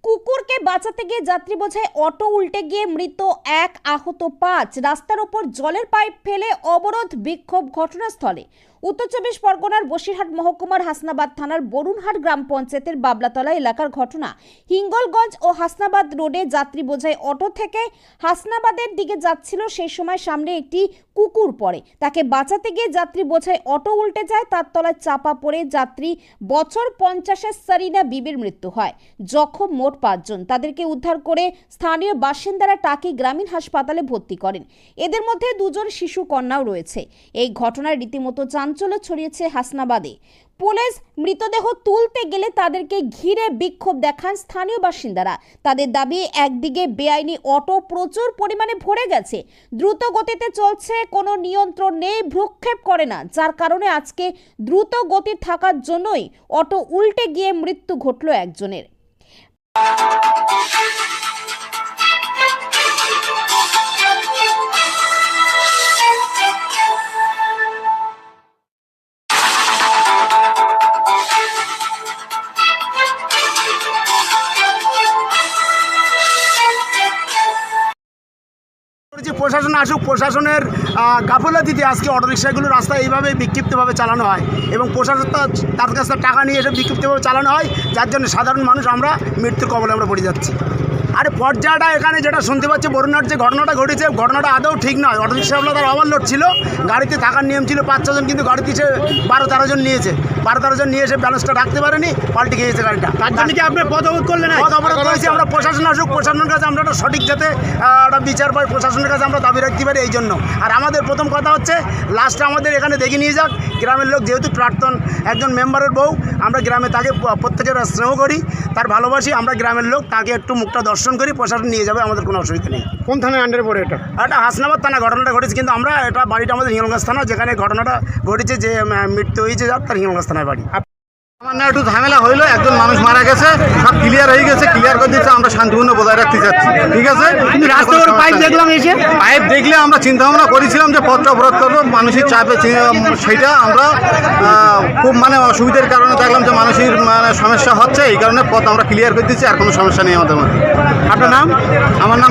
кукур বাঁচাতে গিয়ে যাত্রী বোঝায় অটো উল্টে গিয়ে মৃত এক আহত পাঁচ। রাস্তার ওপর জলের পাইপ ফেলে অবরোধ বিক্ষোভ ঘটনাস্থলে। উত্তর চব্বিশ পরগনার বসিরহাট মহকুমার হাসনাবাদ থানার বরুণহাট গ্রাম পঞ্চায়েতের বাবলাতলা এলাকার ঘটনা। হিঙ্গলগঞ্জ ও হাসনাবাদ রোডে যাত্রী বোঝাই অটো থেকে হাসনাবাদের দিকে যাচ্ছিল, সেই সময় সামনে একটি কুকুর পড়ে। তাকে বাঁচাতে গিয়ে যাত্রী বোঝাই অটো উল্টে যায়, তার তলায় চাপা পড়ে যাত্রী। বছর পঞ্চাশের সারিনা বিবির মৃত্যু হয়। জখম মোট পাঁচজন। তাদেরকে উদ্ধার করে স্থানীয় বাসিন্দারা টাকি গ্রামীণ হাসপাতালে ভর্তি করেন। এদের মধ্যে দুজন শিশু কন্যাও রয়েছে। এই ঘটনায় রীতিমতো চাঞ্চল্য ছড়িয়েছে হাসনাবাদে। পুলিশ মৃতদেহ তুলতে গেলে তাদেরকে ঘিরে বিক্ষোভ দেখান স্থানীয় বাসিন্দারা। তাদের দাবি, একদিকে বেআইনি অটো প্রচুর পরিমাণে ভরে গেছে। দ্রুত গতিতে চলছে, কোনো নিয়ন্ত্রণ নেই, ভ্রুক্ষেপ করে না। যার কারণে আজকে দ্রুত গতি থাকার জন্যই অটো উল্টে গিয়ে মৃত্যু ঘটল একজনের। Thank you. করেছি প্রশাসন আসুক, প্রশাসনের গাফলা দিতে আজকে অটোরিক্সাগুলো রাস্তায় এইভাবে বিক্ষিপ্তভাবে চালানো হয় এবং প্রশাসন তার কাছে টাকা নিয়ে এসে বিক্ষিপ্তভাবে চালানো হয়, যার জন্য সাধারণ মানুষ আমরা মৃত্যুর কবলে আমরা পড়ে যাচ্ছি। আরে পর্যায়টা এখানে যেটা শুনতে পাচ্ছি বরুণার যে ঘটনাটা ঘটেছে ঘটনাটা আদৌ ঠিক নয়। অটোরিক্সাগুলো তার ওভারলোড ছিল গাড়িতে থাকার নিয়ম ছিল পাঁচ ছজন কিন্তু গাড়িতে এসে বারো তেরো জন নিয়েছে। বারো তেরো জন নিয়ে এসে ব্যালেন্সটা রাখতে পারেনি পাল্টে গিয়েছে গাড়িটা। তার জন্য কি আপনি পদ অবরোধ করলেন পথ অবরোধ করেছি আমরা প্রশাসন আসুক প্রশাসনের কাছে আমরা একটা সঠিক যাতে একটা বিচার পাই প্রশাসনের কাছে আমরা দাবি রাখতে পারি এই জন্য। আর আমাদের প্রথম কথা হচ্ছে লাস্টে আমাদের এখানে দেখে নিয়ে যাক গ্রামের লোক যেহেতু প্রাক্তন একজন মেম্বারের বউ আমরা গ্রামে তাকে প্রত্যেকের স্নেহ করি তার ভালোবাসি আমরা গ্রামের লোক তাকে একটু মুখটা দর্শন করি প্রশাসন নিয়ে যাবে আমাদের কোনো অসুবিধা নেই। কোন থানায় আন্ডারে পড়ে এটা? এটা হাসনাবাদ থানা ঘটনাটা ঘটেছে কিন্তু আমরা এটা বাড়িটা আমাদের হিঙ্গলগঞ্জ থানা যেখানে ঘটনাটা ঘটেছে যে মৃত্যু হয়েছে যার তার হিঙ্গলগঞ্জ থানার বাড়ি। আমার না একটু ঝামেলা হইল একজন মানুষ মারা গেছে সব ক্লিয়ার হয়ে গেছে ক্লিয়ার করে দিচ্ছে আমরা শান্তিপূর্ণ বজায় রাখতে চাচ্ছি ঠিক আছে? রাস্তার পাইপ দেখলাম এসে? পাইপ দেখলে আমরা চিন্তা ভাবনা করেছিলাম যে পথটা অবরোধ করব মানুষের চাপে সেটা আমরা খুব মানে অসুবিধার কারণে দেখলাম যে মানুষের মানে সমস্যা হচ্ছে এই কারণে পথ আমরা ক্লিয়ার করে দিচ্ছি আর কোনো সমস্যা নেই আমাদের মধ্যে। আপনার নাম? আমার নাম